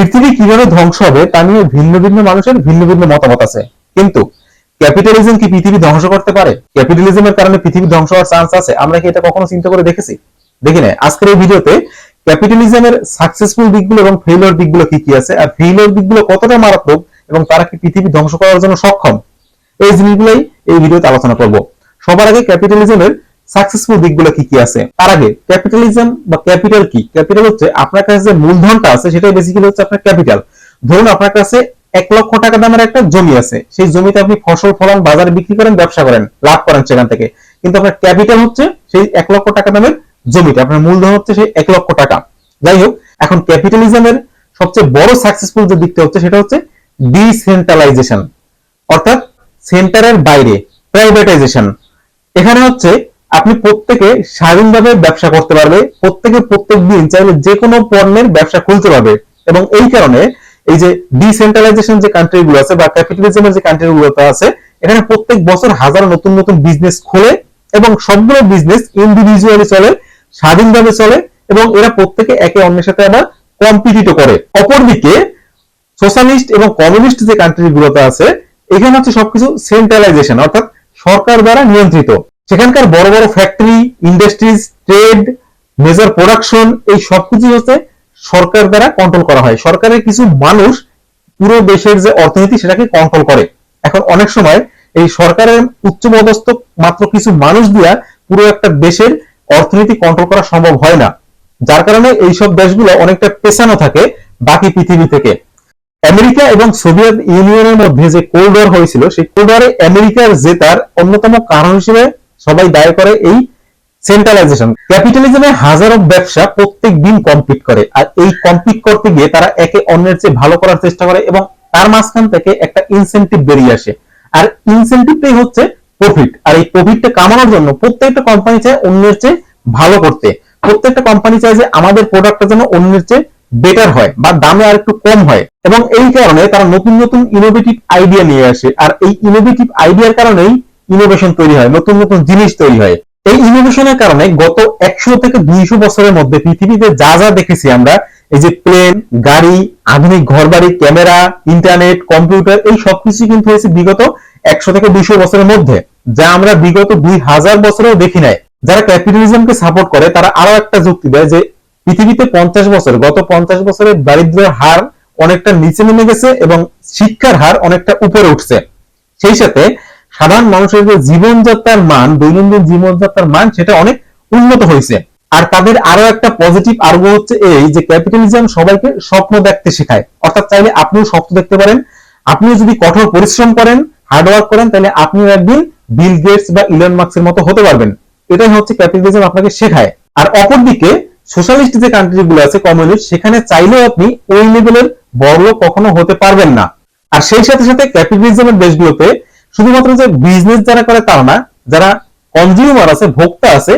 পৃথিবী কীভাবে ধ্বংস হবে তা নিয়ে ভিন্ন ভিন্ন মানুষের ভিন্ন ভিন্ন মতামত আছে। কিন্তু ক্যাপিটালিজম কি পৃথিবী ধ্বংস করতে পারে? ক্যাপিটালিজমের কারণে পৃথিবী ধ্বংস হওয়ার চান্স আছে? আমরা কি এটা কখনো চিন্তা করে দেখেছি? দেখি না আজকের এই ভিডিওতে ক্যাপিটালিজমের সাকসেসফুল দিকগুলো এবং ফেইলিওর দিকগুলো কি কি আছে? আর ফেইলিওর দিকগুলো কতটা মারাত্মক এবং তারা কি পৃথিবী ধ্বংস করার জন্য সক্ষম? এই জিনিসগুলোই এই ভিডিওতে আলোচনা করব। সবার আগে ক্যাপিটালিজমের সাকসেসফুল দিকগুলো কি কি আছে? তার আগে ক্যাপিটালিজম বা ক্যাপিটাল কি? ক্যাপিটাল হচ্ছে আপনার কাছে যে মূলধনটা আছে, সেটাই বেসিক্যালি হচ্ছে আপনার ক্যাপিটাল ধরুন আপনার কাছে এক লক্ষ টাকা দামের একটা জমি আছে। সেই জমিতে আপনি ফসল, ফলান, বাজারে বিক্রি করেন, ব্যবসা করেন, লাভ করেন সেখান থেকে। কিন্তু আপনার ক্যাপিটাল হচ্ছে সেই এক লক্ষ টাকা দামের জমিটা আপনার মূলধন হচ্ছে সেই এক লক্ষ টাকা। যাই হোক, এখন ক্যাপিটালিজমের সবচেয়ে বড় সাকসেসফুল যে দিকটা হচ্ছে, সেটা হচ্ছে ডিসেন্ট্রালাইজেশন অর্থাৎ সেন্টারের বাইরে প্রাইভেটাইজেশন এখানে হচ্ছে আপনি প্রত্যেকে স্বাধীনভাবে ব্যবসা করতে পারবে, প্রত্যেকে প্রত্যেক দিন চাইলে যে কোনো পণ্যের ব্যবসা খুলতে পারবে। এবং এই কারণে এই যে ডিসেন্ট্রালাইজেশন যে কান্ট্রি গুলো আছে বা ক্যাপিটালিজমের যে কান্ট্রি গুলো আছে, এখানে প্রত্যেক বছর হাজার নতুন নতুন বিজনেস খোলে এবং সবগুলো বিজনেস ইন্ডিভিজুয়ালি চলে, স্বাধীনভাবে চলে এবং এরা প্রত্যেকে একে অন্যের সাথে আবার কম্পিটিটও করে। অপরদিকে সোশ্যালিস্ট এবং কমিউনিস্ট যে কান্ট্রি গুলোতে আছে, এখানে হচ্ছে সবকিছু সেন্ট্রালাইজেশন অর্থাৎ সরকার দ্বারা নিয়ন্ত্রিত। সেখানকার বড় বড় factory industries trade major production এই সবকিছু হচ্ছে সরকার দ্বারা কন্ট্রোল করা হয়। সরকারের কিছু মানুষ পুরো দেশের যে অর্থনীতি সেটাকে কন্ট্রোল করে। এখন অনেক সময় এই সরকারের উচ্চপদস্থ মাত্র কিছু মানুষ দিয়া পুরো একটা দেশের অর্থনীতি কন্ট্রোল করা সম্ভব হয় না। যার কারণে এইসব দেশগুলো অনেকটা পেছানো থাকে বাকি পৃথিবী থেকে। আমেরিকা এবং সোভিয়েত ইউনিয়নের মধ্যে যে কোল্ড ওয়ার হয়েছিল, সেই কোল্ড ওয়ারে আমেরিকার জেতার অন্যতম কারণ হিসেবে সবাই দায় করে এই সেন্ট্রালাইজেশন ক্যাপিটালিজমে হাজারো ব্যবসা প্রত্যেক দিন কম্পিট করে। আর এই কম্পিট করতে গিয়ে তারা একে অন্যের চেয়ে ভালো করার চেষ্টা করে এবং তার মাঝখান থেকে একটা ইনসেন্টিভ বেরিয়ে আসে। আর ইনসেন্টিভটাই হচ্ছে প্রফিট আর এই প্রফিটটা কামানোর জন্য প্রত্যেকটা কোম্পানি চায় অন্যের চেয়ে ভালো করতে। প্রত্যেকটা কোম্পানি চায় যে আমাদের প্রোডাক্টটা যেন অন্যের চেয়ে বেটার হয় বা দামে আর একটু কম হয়। এবং এই কারণে তারা নতুন নতুন ইনোভেটিভ আইডিয়া নিয়ে আসে। আর এই ইনোভেটিভ আইডিয়ার কারণেই ইনোভেশন তৈরি হয়, নতুন নতুন জিনিস তৈরি হয়। এই ইনোভেশনের কারণে গত একশো থেকে দুইশো বছরের মধ্যে পৃথিবীতে যা যা দেখেছি আমরা, এই যে প্লেন গাড়ি, আধুনিক ঘরবাড়ি ক্যামেরা ইন্টারনেট কম্পিউটার এই সবকিছু কিন্তু হয়েছে বিগত একশো থেকে দুইশো বছরের মধ্যে, যা আমরা বিগত দুই হাজার বছরেও দেখি নাই। যারা ক্যাপিটালিজমকে সাপোর্ট করে, তারা আরও একটা যুক্তি দেয় যে পৃথিবীতে পঞ্চাশ বছর, গত পঞ্চাশ বছরের দারিদ্র্যের হার অনেকটা নিচে নেমে গেছে এবং শিক্ষার হার অনেকটা উপরে উঠছে। সেই সাথে সাধারণ মানুষের যে জীবনযাত্রার মান, দৈনন্দিন জীবনযাত্রার মান, সেটা অনেক উন্নত হয়েছে। আর তাদের আরও একটা পজিটিভ আর্গ হচ্ছে এই যে ক্যাপিটালিজম সবাইকে স্বপ্ন দেখতে শেখায়। অর্থাৎ চাইলে আপনিও স্বপ্ন দেখতে পারেন, আপনিও যদি কঠোর পরিশ্রম করেন হার্ডওয়ার্ক করেন, তাহলে আপনিও একদিন বিল গেটস বা ইলন মার্কসের মতো হতে পারবেন। এটাই হচ্ছে ক্যাপিটালিজম আপনাকে শেখায়। আর অপরদিকে সোশ্যালিস্ট যে কান্ট্রি গুলো আছে কমিউনিস্ট সেখানে চাইলেও আপনি ওই লেভেলের বড়লোক কখনো হতে পারবেন না। আর সেই সাথে সাথে ক্যাপিটালিজমের দেশগুলোতে শুধুমাত্র যে বিজনেস যারা করে তাও না, যারা কনজিউমার আছে, ভোক্তা আছে,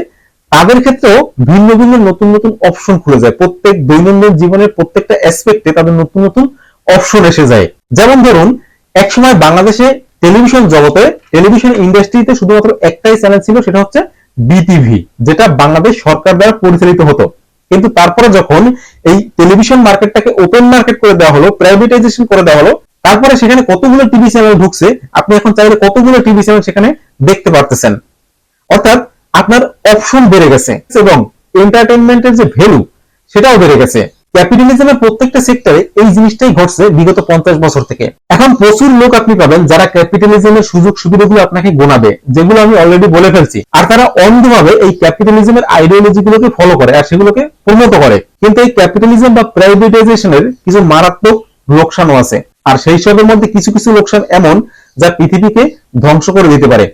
তাদের ক্ষেত্রেও ভিন্ন ভিন্ন নতুন নতুন অপশন খুলে যায়। প্রত্যেক দৈনন্দিন জীবনের প্রত্যেকটা অ্যাসপেক্টে তাদের নতুন নতুন অপশন এসে যায়। যেমন ধরুন, একসময় বাংলাদেশে টেলিভিশন জগতে টেলিভিশন ইন্ডাস্ট্রিতে শুধুমাত্র একটাই চ্যানেল ছিল, সেটা হচ্ছে বিটিভি যেটা বাংলাদেশ সরকার দ্বারা পরিচালিত হতো। কিন্তু তারপরে যখন এই টেলিভিশন মার্কেটটাকে ওপেন মার্কেট করে দেওয়া হলো প্রাইভেটাইজেশন করে দেওয়া হলো তারপরে সেখানে কতগুলো টিভি চ্যানেল ঢুকছে, আপনি এখন চাইলে কতগুলো টিভি চ্যানেল সেখানে দেখতে পারতেছেন। অর্থাৎ আপনার অপশন বেড়ে গেছে এবং এন্টারটেনমেন্টের যে ভ্যালু সেটাও বেড়ে গেছে। ক্যাপিটালিজমের প্রত্যেকটা সেক্টরে এই জিনিসটাই ঘটছে বিগত পঞ্চাশ বছর থেকে। এখন প্রচুর লোক আপনি পাবেন যারা ক্যাপিটালিজমের সুযোগ সুবিধাগুলো আপনাকে গোনাবে, যেগুলো আমি অলরেডি বলে ফেলছি। আর তারা অন্ধভাবে এই ক্যাপিটালিজমের আইডিওলজি গুলোকে ফলো করে আর সেগুলোকে প্রমোট করে। কিন্তু এই ক্যাপিটালিজম বা প্রাইভেটাইজেশনের কিছু মারাত্মক লোকসানও আছে। আর সেই সবের মধ্যে কিছু কিছু লোকসান এমন যা পৃথিবীকে ধ্বংস করে দিতে পারে।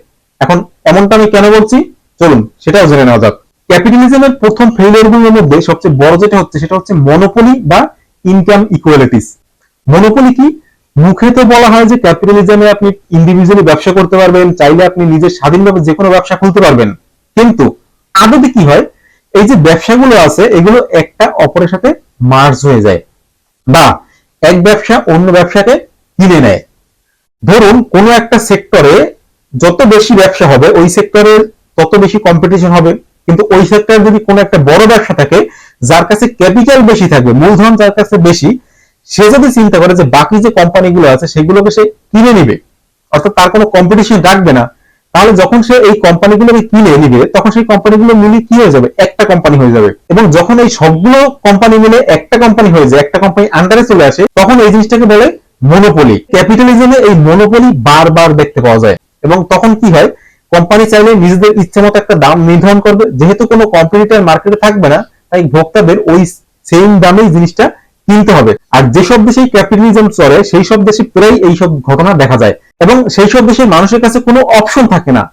এখন এমনটা আমি কেন বলছি? চলুন, সেটাও জেনে নেওয়া যাক। ক্যাপিটালিজমের প্রথম ফেলিয়ারগুলোর মধ্যে সবচেয়ে বড় যেটা হচ্ছে, সেটা হচ্ছে মনোপলি বা ইনকাম ইকুয়ালিটিস মনোপলি কি? মুখে তো বলা হয় যে ক্যাপিটালিজমে আপনি ইন্ডিভিজুয়ালি ব্যবসা করতে পারবেন, চাইলে আপনি নিজের স্বাধীনভাবে যে কোনো ব্যবসা খুলতে পারবেন। কিন্তু আদতে কি হয়? এই যে ব্যবসাগুলো আছে, এগুলো একটা অপরের সাথে মার্জ হয়ে যায়। বা এক ব্যবসা অন্য ব্যবসাকে কিনে নেয়। ধরুন কোন একটা সেক্টরে যত বেশি ব্যবসা হবে, ওই সেক্টরে তত বেশি কম্পিটিশন হবে। কিন্তু ওই সেক্টরে যদি কোনো একটা বড় ব্যবসা থাকে, যার কাছে ক্যাপিটাল বেশি থাকবে, মূলধন যার কাছে বেশি, সে যদি চিন্তা করে যে বাকি যে কোম্পানিগুলো আছে, সেগুলোকে সে কিনে নিবে। অর্থাৎ তার কোনো কম্পিটিশন রাখবে না। তাহলে যখন সে এই কোম্পানিগুলোকে কিনে নিবে, তখন সেই কোম্পানিগুলো মিলে কি হয়ে যাবে? একটা কোম্পানি হয়ে যাবে। এবং যখন এই সবগুলো কোম্পানি মিলে একটা কোম্পানি হয়ে যায়, একটা কোম্পানি আন্ডারে চলে আসে, তখন এই জিনিসটাকে বলে মনোপলি ক্যাপিটালিজমে এই মনোপলি বারবার দেখতে পাওয়া যায়। এবং তখন কি হয়? কোম্পানি চাইলে নিজেদের ইচ্ছে মতো একটা দাম নির্ধারণ করবে। যেহেতু কোনো কম্পিটিটর মার্কেটে থাকবে না, তাই ভোক্তাদের ওই সেম দামেই জিনিসটা কিনতে হবে। আর যেসব দেশে ক্যাপিটালিজম চলে সেই সব দেশে প্রায় এইসব ঘটনা দেখা যায়। এবং সেই সব দেশের মানুষের কাছে কোনো অপশন থাকে না।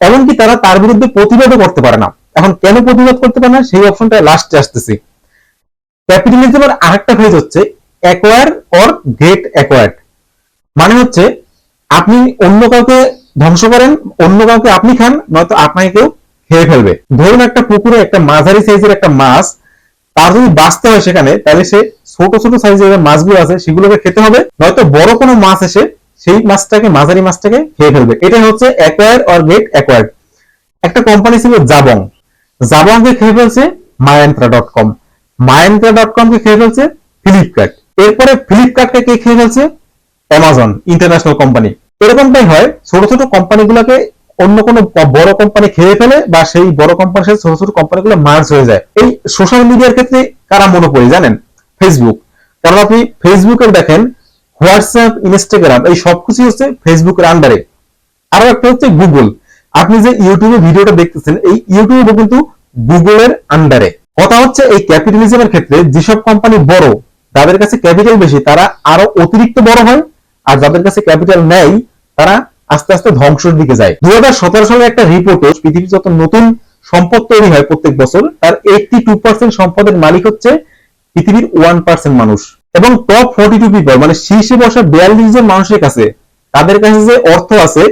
এমনকি তারা তার বিরুদ্ধে প্রতিবাদও করতে পারে না। এখন কেন প্রতিবাদ করতে পারে না? সেই অপশনটা লাস্টে আসতেছি। ক্যাপিটালিজমের আরেকটা ফেজ হচ্ছে অ্যাকোয়ার অর গেট অ্যাকোয়ার্ড মানে হচ্ছে আপনি অন্য কাউকে ধ্বংস করেন, অন্য কাউকে আপনি খান, নয়তো আপনাকে কেউ খেয়ে ফেলবে। ধরুন একটা পুকুরে একটা মাঝারি সাইজের একটা মাছ, তার যদি বাঁচতে হয় সেখানে, তাহলে সে ছোট ছোট সাইজের যে মাছগুলো আছে, সেগুলোকে খেতে হবে। নয়তো বড় কোনো মাছ এসে সেই মাছটাকে, মাঝারি মাছটাকে খেয়ে ফেলবে। এটা হচ্ছে অ্যাকোয়ার অর গেট অ্যাকোয়ার্ড একটা কোম্পানি ছিল জাবং। জাবংকে খেয়ে ফেলছে মায়ান্ত্রা ডট কম মায়ান্ত্রা ডট কম কে খেয়ে ফেলছে ফ্লিপকার্ট। এরপরে ফ্লিপকার্টকে কে খেয়ে ফেলছে? অ্যামাজন ইন্টারন্যাশনাল কোম্পানি এরকমটাই হয়, ছোট ছোট কোম্পানিগুলোকে অন্য কোনো বড় কোম্পানি খেয়ে ফেলে বা সেই বড় কোম্পানির সাথে ছোট ছোট কোম্পানিগুলো মার্জ হয়ে যায়। এই সোশ্যাল মিডিয়ার ক্ষেত্রে কারা মনে করি জানেন? ফেসবুক কারণ আপনি ফেসবুকে দেখেন হোয়াটসঅ্যাপ ইনস্টাগ্রাম এই সবকিছু হচ্ছে ফেসবুকের আন্ডারে আরও একটা হচ্ছে গুগল আপনি যে ইউটিউবে ভিডিওটা দেখতেছেন, এই ইউটিউবে কিন্তু গুগলের আন্ডারে কথা হচ্ছে এই ক্যাপিটালিজমের ক্ষেত্রে যেসব কোম্পানি বড়, যাদের কাছে ক্যাপিটাল বেশি, তারা আরও অতিরিক্ত বড় হয়, আর যাদের কাছে ক্যাপিটাল নেই, তারা আস্তে আস্তে ধ্বংসের দিকে যায়। দুই সালে একটা রিপোর্টে পৃথিবীর যত নতুন সম্পদ তৈরি হয় প্রত্যেক বছর, তার এইটটি টু পার্সেন্ট সম্পদের মালিক হচ্ছে পৃথিবীর ওয়ান পার্সেন্ট মানুষ। এবং টপ ফোর্টি টু পিপল মানে শীর্ষে বসা বিয়াল্লিশ জন মানুষের কাছে, তাদের কাছে যে অর্থ আছে,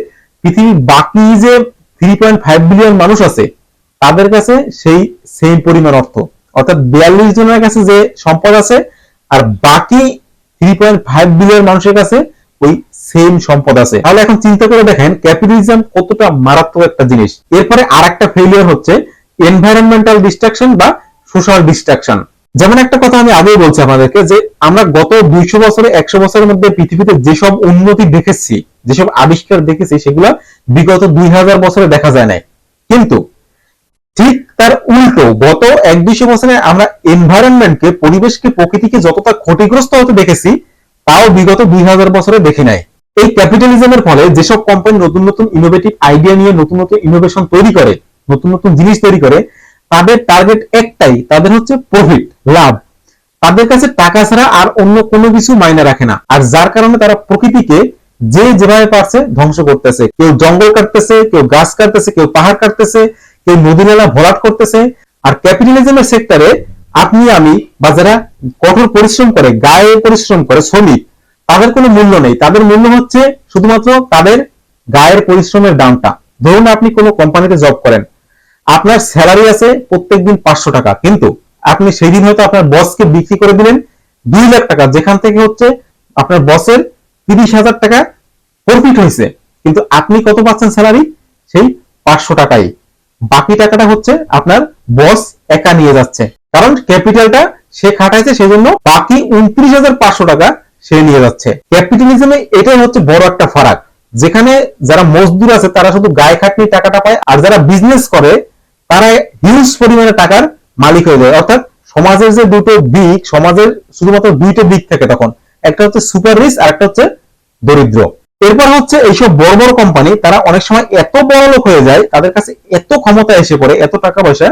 পৃথিবীর বাকি যে থ্রি পয়েন্ট ফাইভ বিলিয়ন মানুষ আছে, তাদের কাছে সেই সেম পরিমাণ অর্থ। অর্থাৎ বিয়াল্লিশ জনের কাছে যে সম্পদ আছে, আর বাকি থ্রি পয়েন্ট ফাইভ বিলিয়ন মানুষের কাছে ওই সেম সম্পদ আছে। তাহলে এখন চিন্তা করে দেখেন ক্যাপিটালিজম কতটা মারাত্মক একটা জিনিস। এরপরে আর একটা ফেলিয়ার হচ্ছে এনভায়রনমেন্টাল ডিস্ট্রাকশন বা সোশ্যাল ডিস্ট্রাকশন যেমন একটা কথা আমি আগেই বলছি আপনাদেরকে যে আমরা গত দুইশো বছরে, একশো বছরের মধ্যে পৃথিবীতে যেসব উন্নতি দেখেছি, যেসব আবিষ্কার দেখেছি, সেগুলো বিগত দুই হাজার বছরে দেখা যায় নাই। কিন্তু ঠিক তার উল্টো, গত এক দুইশো বছরে আমরা এনভায়রনমেন্টকে পরিবেশকে, প্রকৃতিকে যতটা ক্ষতিগ্রস্ত হতে দেখেছি, তাও বিগত দুই হাজার বছরে দেখি নাই। এই ক্যাপিটালিজমের ফলে যেসব কোম্পানি নতুন নতুন ইনোভেটিভ আইডিয়া নিয়ে, নতুন নতুন ইনোভেশন তৈরি করে, নতুন নতুন জিনিস তৈরি করে, তাদের টার্গেট একটাই, তাদের হচ্ছে প্রফিট লাভ। তাদের কাছে টাকা ছাড়া আর অন্য কোনো কিছু মাইনে রাখে না। আর যার কারণে তারা প্রকৃতিকে যে যেভাবে পারছে ধ্বংস করতেছে। কেউ জঙ্গল কাটতেছে, কেউ গাছ কাটতেছে, কেউ পাহাড় কাটতেছে, কেউ নদী নালা ভরাট করতেছে। আর ক্যাপিটালিজমের সেক্টরে আপনি, আমি বা যারা কঠোর পরিশ্রম করে, গায়ে পরিশ্রম করে, শ্রমিক, তাদের কোনো মূল্য নেই। তাদের মূল্য হচ্ছে শুধুমাত্র তাদের গায়ের পরিশ্রমের দামটা। ধরুন আপনি কোনো কোম্পানিতে জব করেন। আপনার স্যালারি আছে প্রত্যেকদিন পাঁচশো টাকা। কিন্তু আপনি সেই দিন হয়তো আপনার বসকে বিক্রি করে দিলেন দুই লাখ টাকা, যেখান থেকে হচ্ছে আপনার বসের তিরিশ হাজার টাকা প্রফিট হয়েছে। কিন্তু আপনি কত পাচ্ছেন স্যালারি সেই পাঁচশো টাকাই। বাকি টাকাটা হচ্ছে আপনার বস একা নিয়ে যাচ্ছে। কারণ ক্যাপিটালটা সে খাটাইছে, সেজন্য বাকি উনত্রিশ হাজার পাঁচশো টাকা সে নিয়ে যাচ্ছে। ক্যাপিটালিজমে এটাই হচ্ছে বড় একটা ফারাক। যেখানে যারা মজদুর আছে, তারা শুধু গায়ে খাটনি টাকাটা পায়, আর যারা বিজনেস করে তারা হিউজ পরিমাণে টাকার মালিক হয়ে যায়। অর্থাৎ সমাজের যে দুটো দিক, সমাজের শুধুমাত্র দুইটা দিক থাকে তখন। একটা হচ্ছে সুপার রিচ আর একটা হচ্ছে দরিদ্র। এরপর হচ্ছে এইসব বড় বড় কোম্পানি তারা অনেক সময় এত বড় লোক হয়ে যায়, তাদের কাছে এত ক্ষমতা এসে পড়ে, এত টাকা পয়সা,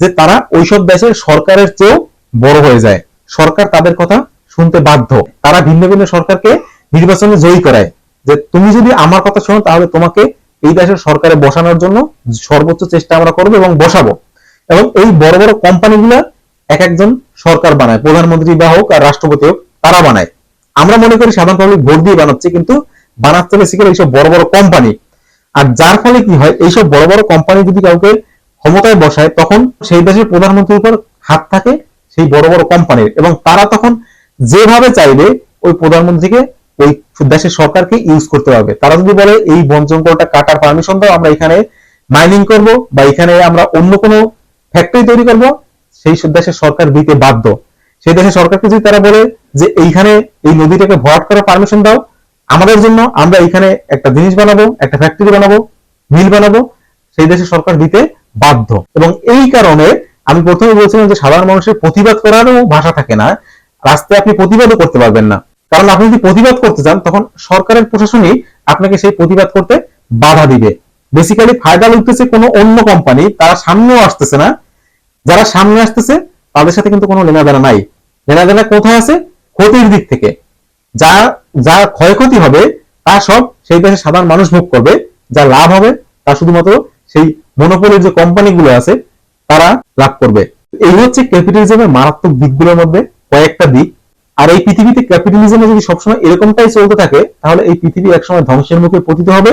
যে তারা ওইসব দেশের সরকারের চেয়েও বড় হয়ে যায়। সরকার তাদের কথা শুনতে বাধ্য। তারা ভিন্ন ভিন্ন সরকারকে নির্বাচনে জয়ী করায়। যে তুমি যদি আমার কথা শোনো, তাহলে তোমাকে এই দেশের সরকারে বসানোর জন্য সর্বোচ্চ চেষ্টা আমরা করব এবং বসাবো। এবং এই বড় বড় কোম্পানিগুলা এক একজন সরকার বানায়, প্রধানমন্ত্রী বা হোক আর রাষ্ট্রপতি হোক, তারা বানায়। আমরা মনে করি সাধারণ পাবলিক ভোট দিয়ে বানাচ্ছে, কিন্তু বানাচ্ছে বেসিক্যালি এইসব বড় বড় কোম্পানি। আর যার ফলে কি হয়, এইসব বড় বড় কোম্পানি যদি কাউকে ক্ষমতায় বসায়, তখন সেই দেশের প্রধানমন্ত্রীর উপর হাত থাকে সেই বড় বড় কোম্পানির। এবং তারা তখন যেভাবে চাইবে, ওই প্রধানমন্ত্রীকে ওই দেশের সরকারকে ইউজ করতে পারবে। তারা যদি বলে, এই বন জঙ্গলটা কাটার পারমিশন দাও, আমরা এখানে মাইনিং করব বা এখানে আমরা অন্য কোনো ফ্যাক্টরি তৈরি করব, সেই দেশের সরকার দিতে বাধ্য। সেই দেশের সরকারকে যদি তারা বলে যে এইখানে এই নদীটাকে ভরাট করার পারমিশন দাও, আমাদের জন্য আমরা এইখানে একটা জিনিস বানাবো, একটা ফ্যাক্টরি বানাবো মিল বানাবো, সেই দেশের সরকার দিতে বাধ্য। এবং এই কারণে আমি প্রথমে বলছিলাম যে সাধারণ মানুষের প্রতিবাদ করারও ভাষা থাকে না, রাস্তায় আপনি প্রতিবাদও করতে পারবেন না। কারণ আপনি যদি প্রতিবাদ করতে চান, তখন সরকারের প্রশাসনই আপনাকে সেই প্রতিবাদ করতে বাধা দিবে। বেসিক্যালি ফায়দা লুটতেছে কোনো অন্য কোম্পানি তারা সামনেও আসতেছে না যারা সামনে আসতেছে, তাদের সাথে কিন্তু কোনো লেনাদেনা নাই। লেনাদেনা কোথায় আছে? ক্ষতির দিক থেকে। যা যা ক্ষয়ক্ষতি হবে, তা সব সেই দেশের সাধারণ মানুষ ভোগ করবে। যা লাভ হবে, তা শুধুমাত্র সেই মনোপলির যে কোম্পানিগুলো আছে, তারা লাভ করবে। এই হচ্ছে ক্যাপিটালিজমের মারাত্মক দিকগুলোর মধ্যে কয়েকটা দিক। আর এই পৃথিবীতে ক্যাপিটালিজমে যদি সবসময় এরকমটাই চলতে থাকে, তাহলে এই পৃথিবী একসময় ধ্বংসের মুখে পতিত হবে।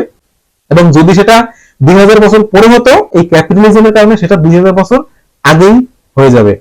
এবং যদি সেটা দুই হাজার বছর পরে হতো, এই ক্যাপিটালিজমের কারণে সেটা দুই হাজার বছর আগেই হয়ে যাবে।